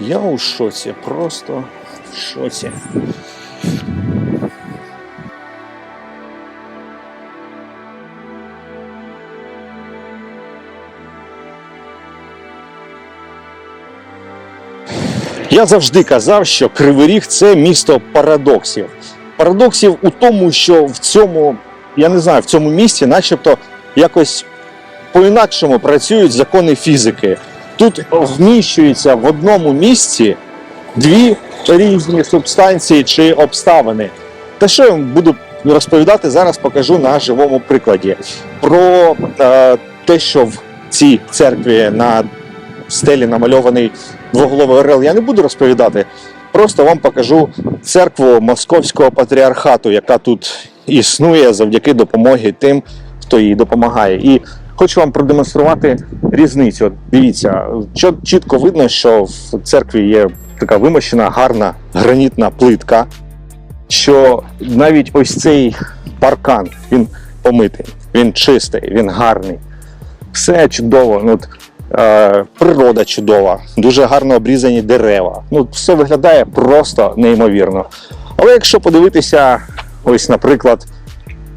Я у шоці, просто в шоці. Я завжди казав, що Кривий Ріг це місто парадоксів. Парадоксів у тому, що в цьому, я не знаю, в цьому місті, начебто, якось по-інакшому працюють закони фізики. Тут вміщуються в одному місці дві різні субстанції чи обставини. Та що я вам буду розповідати, зараз покажу на живому прикладі. Про е, те, що в цій церкві на стелі намальований двоголовий орел, я не буду розповідати. Просто вам покажу церкву Московського патріархату, яка тут існує завдяки допомоги тим, хто їй допомагає. І хочу вам продемонструвати різницю. От дивіться, чітко видно, що в церкві є така вимощена, гарна гранітна плитка, що навіть ось цей паркан він помитий, він чистий, він гарний. Все чудово. Ну, от, е, природа чудова, дуже гарно обрізані дерева. Ну, все виглядає просто неймовірно. Але якщо подивитися, ось, наприклад,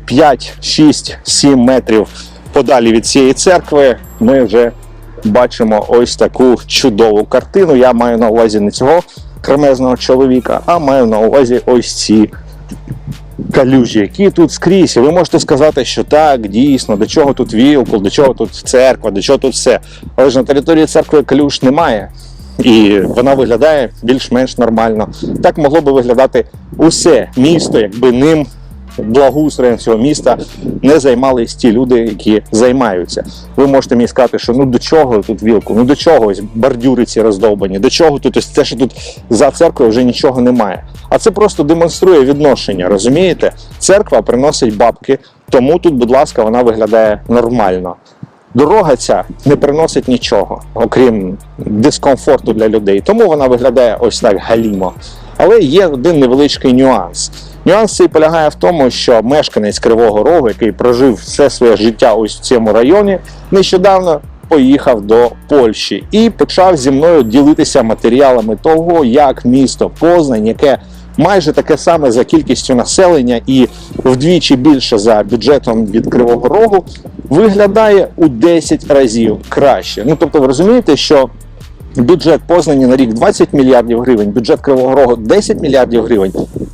5, 6, 7 метрів подалі від цієї церкви, ми вже бачимо ось таку чудову картину. Я маю на увазі не цього кремезного чоловіка, а маю на увазі ось ці калюжі, які тут скрізь. І ви можете сказати, що так, дійсно, до чого тут вілкул, до чого тут церква, до чого тут все. Але ж на території церкви калюж немає. І вона виглядає більш-менш нормально. Так могло би виглядати усе місто, якби ним благоустроєм цього міста не займались ті люди, які займаються. Ви можете мені сказати, що ну до чого тут вілку, ну до чого ось бордюри ці роздовбані, до чого тут ось те, що тут за церквою вже нічого немає. А це просто демонструє відношення, розумієте? Церква приносить бабки, тому тут, будь ласка, вона виглядає нормально. Дорога ця не приносить нічого, окрім дискомфорту для людей. Тому вона виглядає ось так галімо. Але є один невеличкий нюанс. Нюанс цей полягає в тому, що мешканець Кривого Рогу, який прожив все своє життя ось в цьому районі, нещодавно поїхав до Польщі і почав зі мною ділитися матеріалами того, як місто Познань, яке майже таке саме за кількістю населення і вдвічі більше за бюджетом від Кривого Рогу, виглядає у 10 разів краще. Ну тобто, ви розумієте, що бюджет Познані на рік 20 мільярдів гривень, бюджет Кривого Рогу 10 мільярдів гривень,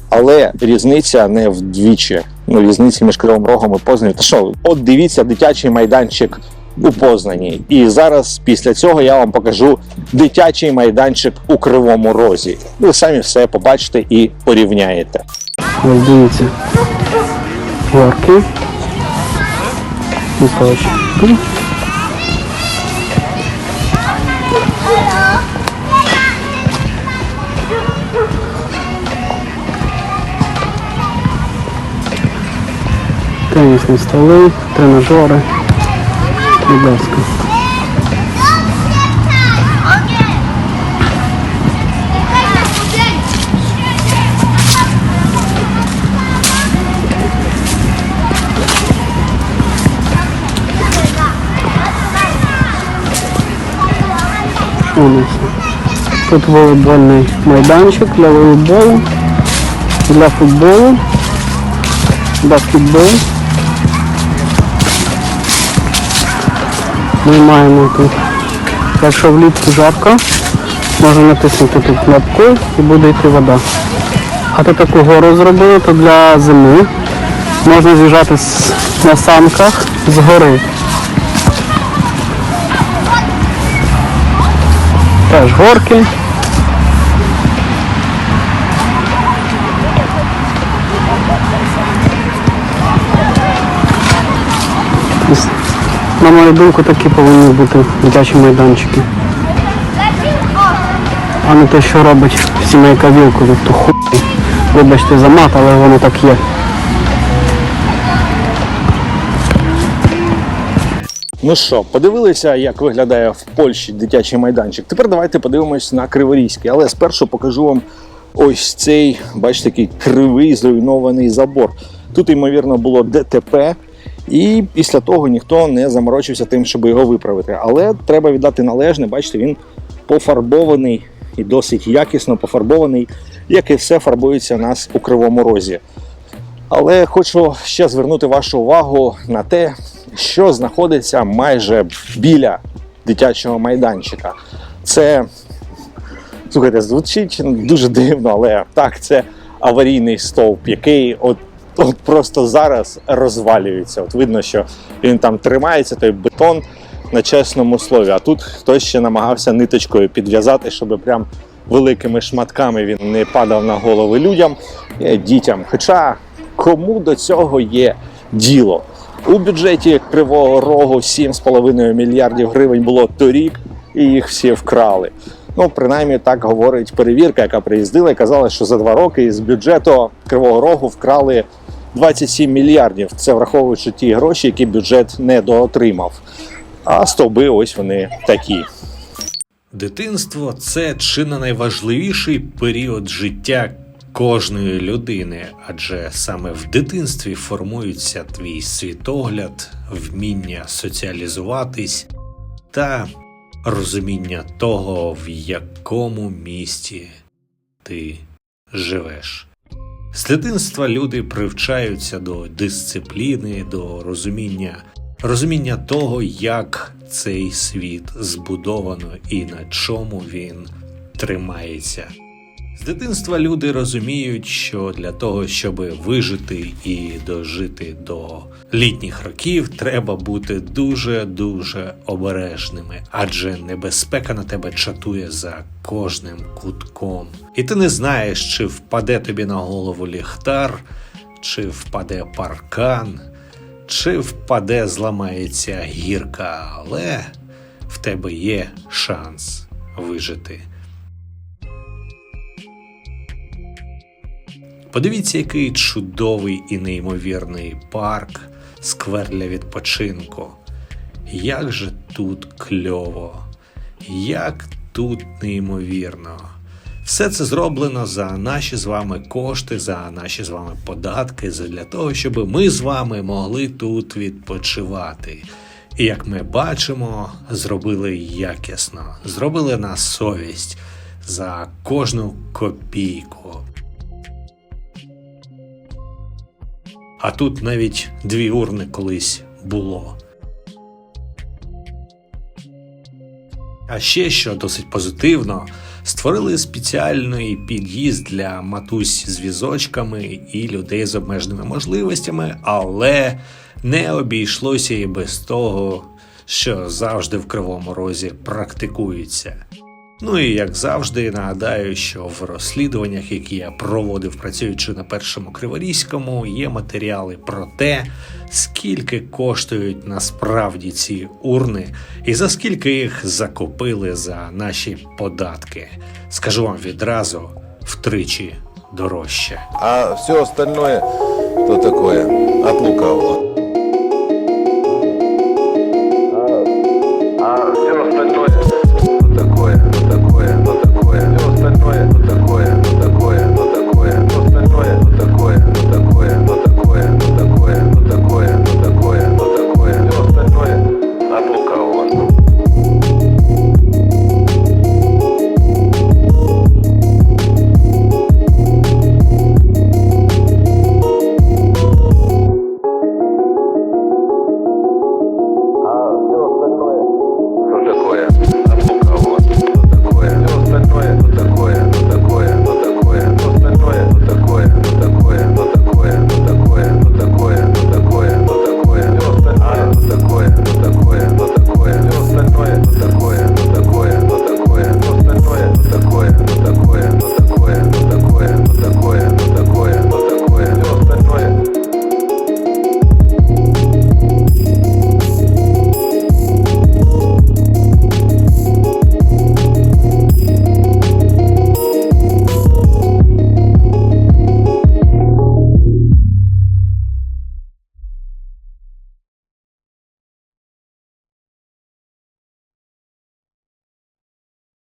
але різниця не вдвічі. Ну, різниці між Кривим Рогом і Познанням. Та що, от дивіться дитячий майданчик у Познані. І зараз після цього я вам покажу дитячий майданчик у Кривому Розі. Ви самі все побачите і порівняєте. Ось дивіться. Горки. Тенісні столи, тренажери. Будь ласка. Тут волейбольний майданчик для волейболу, для футболу, баскетбол. Ми маємо тут, якщо влітку жарко, можна натиснути тут кнопку і буде йти вода. А тут таку гору зробили, то для зими можна з'їжджати на санках з гори. Теж горки. Ось, На мою думку, такі повинні бути дитячі майданчики. А не те, що робить сімейка вілку, тобто хуй. Вибачте за мат, але воно так є. Ну що, подивилися, як виглядає в Польщі дитячий майданчик. Тепер давайте подивимось на Криворізький. Але спершу покажу вам ось цей, бачите, такий кривий зруйнований забор. Тут, ймовірно, було ДТП, і після того ніхто не заморочився тим, щоб його виправити. Але треба віддати належне, бачите, він пофарбований і досить якісно пофарбований, як і все фарбується у нас у кривому розі. Але хочу ще звернути вашу увагу на те, що знаходиться майже біля дитячого майданчика. Це слухайте, звучить дуже дивно, але так, це аварійний стовп, який от, от просто зараз розвалюється. От видно, що він там тримається, той бетон на чесному слові. А тут хтось ще намагався ниточкою підв'язати, щоб прям великими шматками він не падав на голови людям, е, дітям. Хоча кому до цього є діло? У бюджеті Кривого Рогу 7,5 мільярдів гривень було торік, і їх всі вкрали. Ну, принаймні, так говорить перевірка, яка приїздила і казала, що за два роки з бюджету Кривого Рогу вкрали 27 мільярдів. Це враховуючи ті гроші, які бюджет не доотримав. А стовби ось вони такі. Дитинство це чи не найважливіший період життя кожної людини, адже саме в дитинстві формується твій світогляд, вміння соціалізуватись та розуміння того, в якому місті ти живеш. З дитинства люди привчаються до дисципліни, до розуміння, розуміння того, як цей світ збудовано і на чому він тримається. З дитинства люди розуміють, що для того, щоб вижити і дожити до літніх років, треба бути дуже дуже обережними, адже небезпека на тебе чатує за кожним кутком. І ти не знаєш, чи впаде тобі на голову ліхтар, чи впаде паркан, чи впаде, зламається гірка, але в тебе є шанс вижити. Подивіться, який чудовий і неймовірний парк, сквер для відпочинку. Як же тут кльово, як тут неймовірно. Все це зроблено за наші з вами кошти, за наші з вами податки, для того, щоб ми з вами могли тут відпочивати. І як ми бачимо, зробили якісно, зробили на совість за кожну копійку. А тут навіть дві урни колись було. А ще що досить позитивно, створили спеціальний під'їзд для матусь з візочками і людей з обмеженими можливостями, але не обійшлося і без того, що завжди в кривому розі практикується. Ну і як завжди, нагадаю, що в розслідуваннях, які я проводив, працюючи на першому криворізькому, є матеріали про те, скільки коштують насправді ці урни, і за скільки їх закупили за наші податки. Скажу вам відразу втричі дорожче. А все остальное, то такое, от.